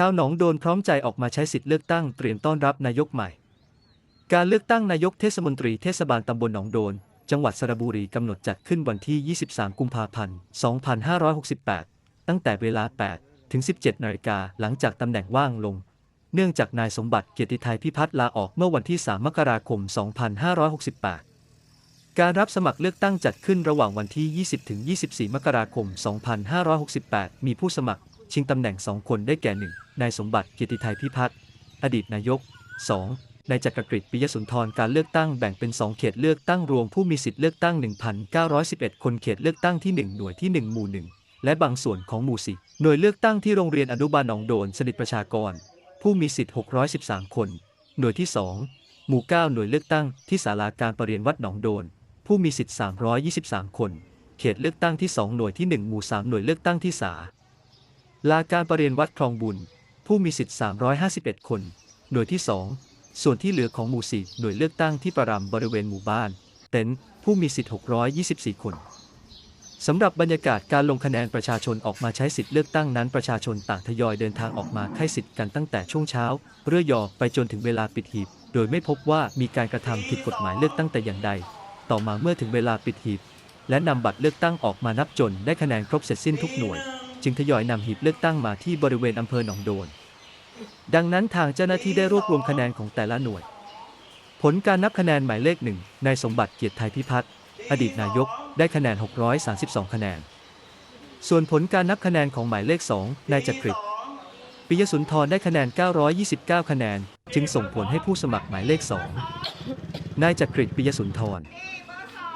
ชาวหนองโดนพร้อมใจออกมาใช้สิทธิ์เลือกตั้งเตรียมต้อนรับนายกใหม่ การเลือกตั้งนายกเทศมนตรีเทศบาลตำบลหนองโดน จังหวัดสระบุรีกำหนดจัดขึ้นวันที่ 23 กุมภาพันธ์ 2568 ตั้งแต่เวลา 8 ถึง 17 นาฬิกาหลังจากตำแหน่งว่างลง เนื่องจากนายสมบัติเกียรติไทยพิพัฒน์ลาออกเมื่อวันที่ 3 มกราคม 2568การรับสมัครเลือกตั้งจัดขึ้นระหว่างวันที่ 20 ถึง 24 มกราคม 2568 มีผู้สมัคร ชิงตำแหน่ง2คนได้แก่ 1. นายสมบัติเกียรติไทยพิพัฒน์อดีตนายก 2. นายจักรกฤษปิยสุนทรการเลือกตั้งแบ่งเป็น 2 เขตเลือกตั้งรวมผู้มีสิทธิ์เลือกตั้ง 1,911 คนเขตเลือกตั้งที่ 1 หน่วยที่ 1 หมู่ 1 และบางส่วนของหมู่4หน่วยเลือกตั้งที่โรงเรียนอนุบาลหนองโดนสนิทประชากร ผู้มีสิทธิ์ 613 คน หน่วยที่ 2 หมู่ 9 หน่วยเลือกตั้งที่ศาลาการประเรียนวัดหนองโดน ผู้มีสิทธิ์ 323 คน เขตเลือกตั้งที่ 2 หน่วยที่ 1 หมู่ 3 หน่วยเลือกตั้งที่สา ลาการประเรียนวัดคลองบุญ ผู้มีสิทธิ์ 351 คน หน่วยที่ 2 ส่วนที่เหลือของหมู่4หน่วยเลือกตั้งที่ประรำบริเวณหมู่บ้าน เต็นท์ผู้มีสิทธิ์ 624 คนสำหรับบรรยากาศการลงคะแนนประชาชนออกมาใช้สิทธิ์เลือกตั้งนั้นประชาชนต่างทยอยเดินทางออกมาให้สิทธิ์กันตั้งแต่ช่วงเช้า เรื่อยอไปจนถึงเวลาปิดหีบ โดยไม่พบว่ามีการกระทำผิดกฎหมายเลือกตั้งแต่อย่างใด ต่อมาเมื่อถึงเวลาปิดหีบ และนำบัตรเลือกตั้งออกมานับจนได้คะแนนครบเสร็จสิ้นทุกหน่วย จึงทยอยนำหีบเลือกตั้งมาที่บริเวณอำเภอหนองโดน ดังนั้นทางเจ้าหน้าที่ได้รวบรวมคะแนนของแต่ละหน่วย ผลการนับคะแนนหมายเลขหนึ่งนายสมบัติเกียรติไทยพิพัฒน์อดีตนายกได้คะแนน 632 คะแนน ส่วนผลการนับคะแนนของหมายเลข2นายจักริดปิยสุนทรได้คะแนน 929 คะแนน จึงส่งผลให้ผู้สมัครหมายเลข 2 นายจักริดปิยสุนทร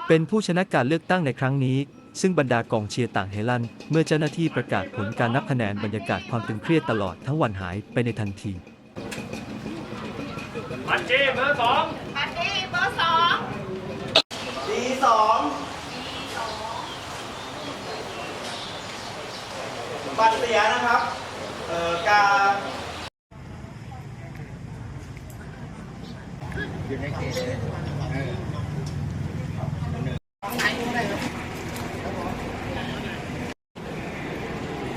เป็นผู้ชนะการเลือกตั้งในครั้งนี้ ซึ่งบรรดากองเชียร์ต่างเฮลัน เมื่อเจ้าหน้าที่ประกาศผลการนับคะแนนบรรยากาศความตึงเครียดตลอดทั้งวันหายไปในทันทีปัจจีเบอร์สองปัดดี้เบอร์สองดีสองบัตรเสียนะครับ เอ่อการทุ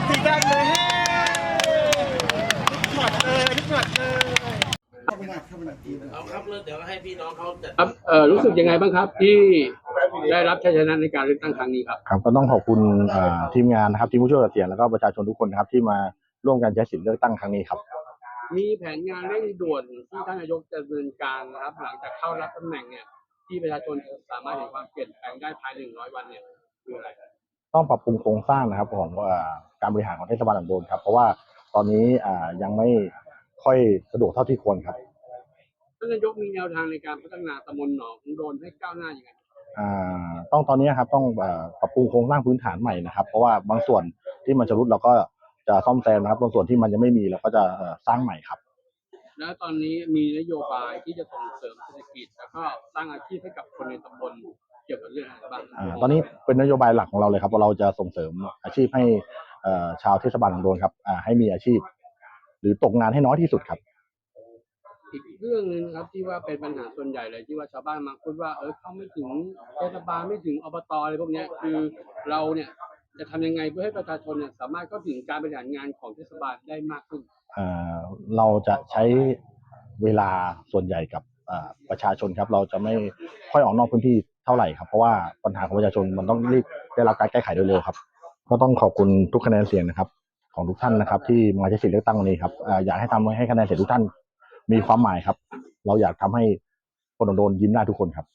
กทีแรกเลยเฮ้ทุกหมัดเลยทุกหมัดเลยเข้าไปหนักเข้าไปหนักทีนะ เอาครับเดี๋ยวให้พี่น้องเขาจัดครับเอ่อรู้สึกยังไงบ้างครับ ที่ได้รับชัยชนะในการเลือกตั้งครั้งนี้ครับ ครับก็ต้องขอบคุณเอ่อทีมงานนะครับทีมผู้ช่วยเกษียณแล้วก็ประชาชนทุกคนนะครับที่มาร่วมกันใช้สิทธิ์เลือกตั้งครั้งนี้ครับ มีแผนงานเร่งด่วนที่ท่านนายกจะดำเนินการนะครับ หลังจากเข้ารับตำแหน่งเนี่ย ที่ประชาชนสามารถเห็นความเปลี่ยนแปลงได้ภายในหนึ่งร้อยวันเนี่ยคืออะไรครับต้องปรับปรุงโครงสร้างนะครับของเอ่อการบริหารของเทศบาลหนองโดนครับ เพราะว่าตอนนี้อ่ายังไม่ค่อยสะดวกเท่าที่ควรครับ ท่านนายกมีแนวทางในการพัฒนาตำบลหนองโดนให้ก้าวหน้าอย่างไรอ่าต้องตอนนี้ครับต้องเอ่อปรับปรุงโครงสร้างพื้นฐานใหม่นะครับเพราะว่าบางส่วนที่มันจะรุดเราก็จะซ่อมแซมนะครับบางส่วนที่มันยังไม่มีเราก็จะเอ่อสร้างใหม่ครับ แล้วตอนนี้มีนโยบายที่จะส่งเสริมเศรษฐกิจแล้วก็สร้างอาชีพให้กับคนในตำบลเกี่ยวกับเรื่องอะไรบ้างอ่าตอนนี้เป็นนโยบายหลักของเราเลยครับว่าเราจะส่งเสริมอาชีพให้เอ่อชาวเทศบาลหนองโดนครับอ่าให้มีอาชีพ หรือตกงานให้น้อยที่สุดครับ อีกเรื่องหนึ่งครับที่ว่าเป็นปัญหาส่วนใหญ่เลยที่ว่าชาวบ้านมาพูดว่าเออเข้าไม่ถึงเทศบาลไม่ถึงอบตอะไรพวกเนี้ยคือเราเนี่ยจะทำยังไงเพื่อให้ประชาชนเนี่ยสามารถเข้าถึงการบริหารงานของเทศบาลได้มากขึ้นเอ่อเราจะใช้เวลาส่วนใหญ่กับประชาชนครับ เราจะไม่ค่อยออกนอกพื้นที่เท่าไหร่ครับ เพราะว่าปัญหาของประชาชนมันต้องรีบได้รับการแก้ไขโดยเร็วครับ ก็ต้องขอบคุณทุกคะแนนเสียงนะครับ ของทุกท่านนะครับ ที่มาใช้สิทธิเลือกตั้งวันนี้ครับเอ่ออยากให้ทำให้คะแนนเสียงทุกท่าน มีความหมายครับ เราอยากทำให้คนโดนยิ้มได้ทุกคนครับ